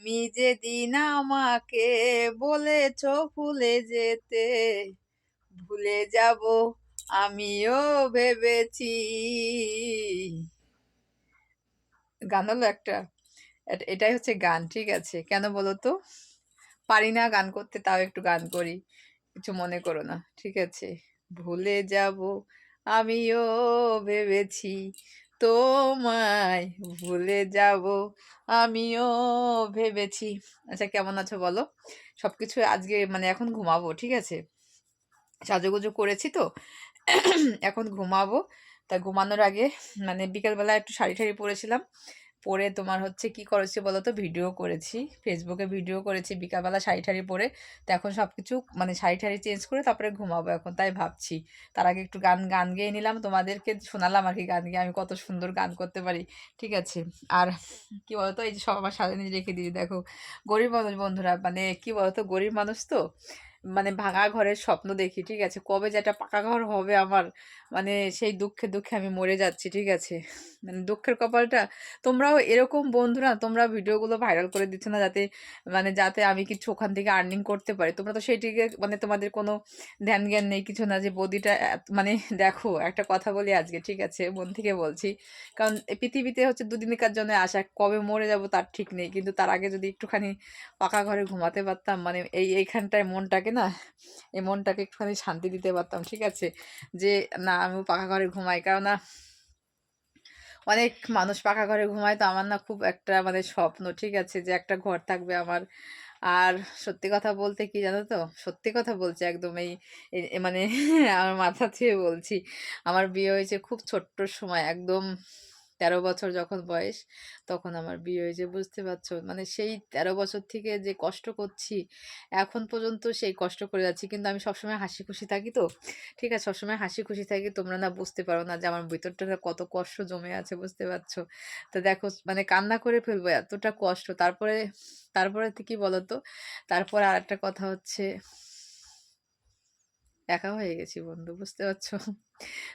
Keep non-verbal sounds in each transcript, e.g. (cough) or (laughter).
তুমি যেদিন আমাকে বলেছ ভুলে যেতে, ভুলে যাব আমিও ভেবেছি। গান হলো একটা এটাই হচ্ছে গান, ঠিক আছে? কেন বলো তো? পারি না গান করতে, তাও একটু গান করি। কিছু মনে করো না, ঠিক আছে? ভুলে যাব আমিও ভেবেছি তোমায় ভুলে যাব, আমিও ভেবেছি। আচ্ছা কেমন আছো বলো? সব কিছু আজকে মানে এখন ঘুমাবো, ঠিক আছে? সাজুগুজু করেছি তো। এখন ঘুমাবো। তা ঘুমানোর আগে মানে বিকেলবেলা একটু শাড়ি ঠাড়ি পরেছিলাম। পরে তোমার হচ্ছে কি করেছি বলো তো ভিডিও করেছি ফেসবুকে ভিডিও করেছি, বিকালবেলা শাড়ি ঠাড়ি পরে। তো এখন সব কিছু মানে শাড়ি ঠাড়ি চেঞ্জ করে তারপরে ঘুমাবো এখন, তাই ভাবছি। তার আগে একটু গান গান গেয়ে নিলাম। তোমাদেরকে শোনালাম আর কি গান গিয়ে, আমি কত সুন্দর গান করতে পারি। ঠিক আছে? আর কি বলতো? এই যে সব আমার সাজানি রেখে দিয়েছি, দেখো। গরিব মানুষ বন্ধুরা মানে কি বলতো? গরিব মানুষ তো মানে ভাঙা ঘরের স্বপ্ন দেখি, ঠিক আছে? কবে যে একটা পাকা ঘর হবে আমার মানে সেই দুঃখে দুঃখে আমি মরে যাচ্ছি, ঠিক আছে? মানে দুঃখের কপালটা, তোমরাও এরকম বন্ধুরা, তোমরা ভিডিওগুলো ভাইরাল করে দিচ্ছ না যাতে মানে যাতে আমি কিছু ওখান থেকে আর্নিং করতে পারি? তোমরা তো সেইটিকে মানে তোমাদের কোনো ধ্যান জ্ঞান নেই, কিছু না যে বদিটা মানে দেখো, একটা কথা বলি আজকে, ঠিক আছে? মন থেকে বলছি। কারণ পৃথিবীতে হচ্ছে দুদিনকার জন্য আসা কবে মরে যাব তার ঠিক নেই। কিন্তু তার আগে যদি একটুখানি পাকা ঘরে ঘুমাতে পারতাম মানে এই, এইখানটায় মনটাকে না? এই মনটাকে একটুখানি শান্তি দিতে পারতাম, ঠিক আছে? যে, না আমি পাকা ঘরে ঘুমাই। কারণ না অনেক মানুষ পাকা ঘরে ঘুমায় তো আমার না খুব একটা মানে স্বপ্ন, ঠিক আছে? যে একটা ঘর থাকবে আমার। আর সত্যি কথা বলতে কি জানো তো? সত্যি কথা বলছি একদম এই মানে (laughs) আমার মাথা থেকে বলছি। আমার বিয়ে হয়েছে খুব ছোট্ট সময়, একদম তেরো বছর যখন বয়স, তখন আমার বিয়ে হয়েছে, বুঝতে পারছ? মানে সেই তেরো বছর থেকে যে কষ্ট করছি, এখন পর্যন্ত সেই কষ্ট করে যাচ্ছি। কিন্তু আমি সবসময় হাসি খুশি থাকি তো। ঠিক আছে, সবসময় হাসি খুশি থাকি, তোমরা না বুঝতে পারো না যে আমার ভিতরটা কত কষ্ট জমে আছে, বুঝতে পারছ? তো দেখো মানে কান্না করে ফেলব, এতটা কষ্ট। তারপরে তারপরে কি বলতো? তারপর আর একটা কথা হচ্ছে, একা হয়ে গেছি বন্ধু, বুঝতে পারছ?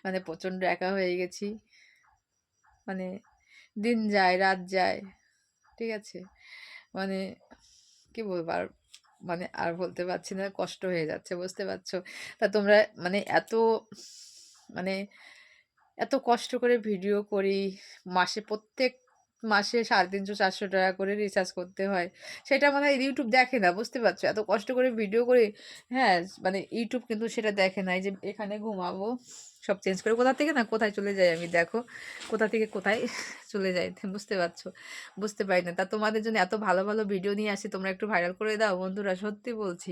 মানে প্রচণ্ড একা হয়ে গেছি। মানে দিন যায়, রাত যায়, ঠিক আছে? মানে কি বলব আর মানে আর বলতে পারছি না, কষ্ট হয়ে যাচ্ছে, বুঝতে পারছ? তা তোমরা মানে এত মানে এত কষ্ট করে ভিডিও করি, মাসে প্রত্যেক মাসে সাড়ে তিনশো, চারশো টাকা করে রিচার্জ করতে হয়। সেটা মানে ইউটিউব দেখে না, বুঝতে পারছ? এত কষ্ট করে ভিডিও করে হ্যাঁ মানে ইউটিউব কিন্তু সেটা দেখে না। যে এখানে ঘুমাবো, সব চেঞ্জ করে, কোথা থেকে না, কোথায় চলে যাই আমি, দেখো। কোথা থেকে কোথায় (laughs) চলে যাই, বুঝতে পারছ? বুঝতে পারি না। তা তোমাদের জন্য এত ভালো ভালো ভিডিও নিয়ে আসি, তোমরা একটু ভাইরাল করে দাও, বন্ধুরা, সত্যি বলছি।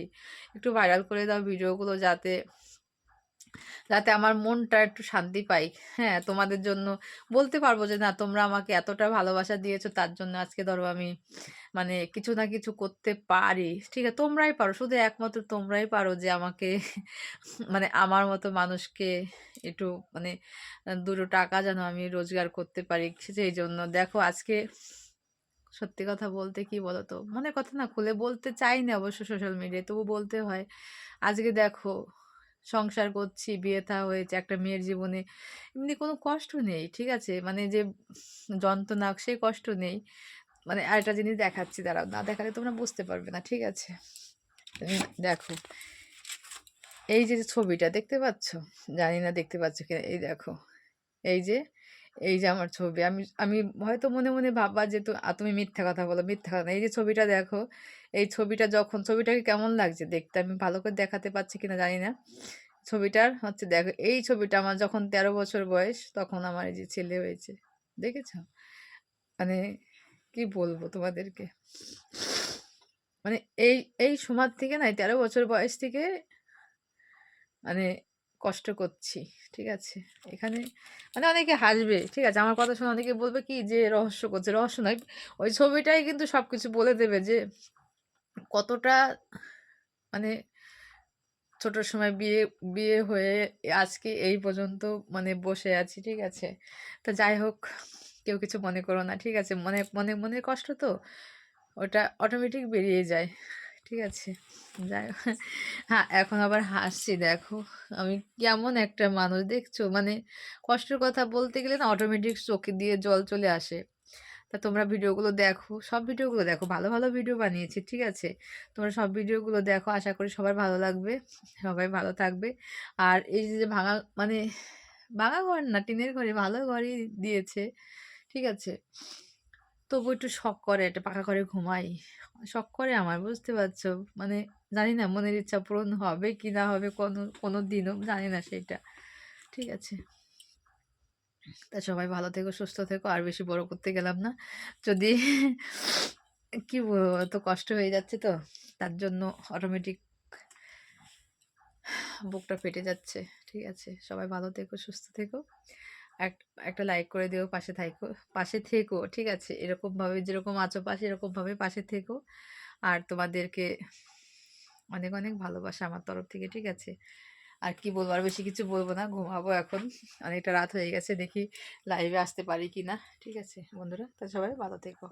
একটু ভাইরাল করে দাও ভিডিওগুলো যাতে যাতে আমার মনটা একটু শান্তি পাই। হ্যাঁ তোমাদের জন্য বলতে পারব যে, না, তোমরা আমাকে এতটা ভালোবাসা দিয়েছ, তার জন্য আজকে ধরো আমি মানে কিছু না কিছু করতে পারি। ঠিক আছে, তোমরাই পারো, শুধু একমাত্র তোমরাই পারো যে, আমাকে (laughs) মানে আমার মতো মানুষকে একটু মানে দুটো টাকা যেন আমি রোজগার করতে পারি, সেই জন্য। দেখো, আজকে সত্যি কথা বলতে কি বলতো? মনে কথা না, খুলে বলতে চাই না অবশ্য সোশ্যাল মিডিয়ায় তবু বলতে হয়। আজকে দেখো সংসার করছি, বিয়ে থা হয়েছে, একটা মেয়ের জীবনে। এমনি কোনো কষ্ট নেই, ঠিক আছে? মানে যে যন্ত্রণা, সেই কষ্ট নেই। মানে আরেকটা জিনিস দেখাচ্ছি, দাঁড়াও, না দেখালে তোমরা বুঝতে পারবে না, ঠিক আছে? দেখো। এই যে ছবিটা, দেখতে পাচ্ছ? জানি না দেখতে পাচ্ছ কিনা, এই দেখো। এই যে এই যে আমার ছবি। আমি আমি হয়তো মনে মনে ভাববা যে তুমি মিথ্যা কথা বলো, মিথ্যা কথা। এই যে ছবিটা দেখো, এই ছবিটা যখন, ছবিটাকে কেমন লাগছে দেখতে? আমি ভালো করে দেখাতে পারছি কিনা জানি না। ছবিটার হচ্ছে দেখো, এই ছবিটা আমার যখন তেরো বছর বয়স, তখন আমার এই যে ছেলে হয়েছে। দেখেছ? মানে কি বলব তোমাদেরকে? মানে এই এই সময় থেকে না তেরো বছর বয়স থেকে মানে কষ্ট করছি, ঠিক আছে? এখানে মানে অনেকে হাসবে, ঠিক আছে? আমার কথা শুনে অনেকে বলবে কি যে রহস্য করছে? রহস্য নয়, ওই ছবিটাই কিন্তু সব কিছু বলে দেবে যে কতটা মানে ছোট সময় বিয়ে বিয়ে হয়ে আজকে এই পর্যন্ত মানে বসে আছি, ঠিক আছে? তো যাই হোক, কেউ কিছু মনে করো না, ঠিক আছে? মনে মনে মনে কষ্ট তো, ওটা অটোমেটিক বেরিয়ে যায়। ঠিক আছে। যাই হ্যাঁ এখন আবার হাসছি, দেখো। আমি কেমন একটা মানুষ, দেখছ? মানে কষ্টের কথা বলতে গেলে না অটোমেটিক চোখে দিয়ে জল চলে আসে। তা তোমরা ভিডিওগুলো দেখো, সব ভিডিওগুলো দেখো। ভালো ভালো ভিডিও বানিয়েছি, ঠিক আছে? তোমরা সব ভিডিওগুলো দেখো, আশা করি সবার ভালো লাগবে, সবাই ভালো থাকবে। আর এই যে ভাঙা মানে ভাঙা ঘর না, টিনের ঘরে ভালো ঘরই দিয়েছে, ঠিক আছে? তবু একটু শখ করে, একটা পাকা ঘরে ঘুমাই। শখ করে আমার, বুঝতে পারছ? মানে জানি না, মনের ইচ্ছা পূরণ হবে কি না হবে, কোনো কোনো দিনও জানি না সেটা। ঠিক আছে। তা সবাই ভালো থেকো, সুস্থ থেকো, আর বেশি বড় করতে গেলাম না। যদি কি এত কষ্ট হয়ে যাচ্ছে তো, তার জন্য অটোমেটিক বুকটা ফেটে যাচ্ছে। ঠিক আছে, সবাই ভালো থেকো, সুস্থ থেকো। একটা লাইক করে দিও, পাশে থাকো পাশে থেকো, ঠিক আছে? এরকমভাবে যেরকম আছো পাশে, এরকমভাবে পাশে থেকো। আর তোমাদেরকে অনেক অনেক ভালোবাসা আমার তরফ থেকে, ঠিক আছে? আর কি বলব? আর বেশি কিছু বলব না, ঘুমাবো এখন। অনেকটা রাত হয়ে গেছে, দেখি লাইভে আসতে পারি কি না ঠিক আছে? বন্ধুরা, তা সবাই ভালো থেকো।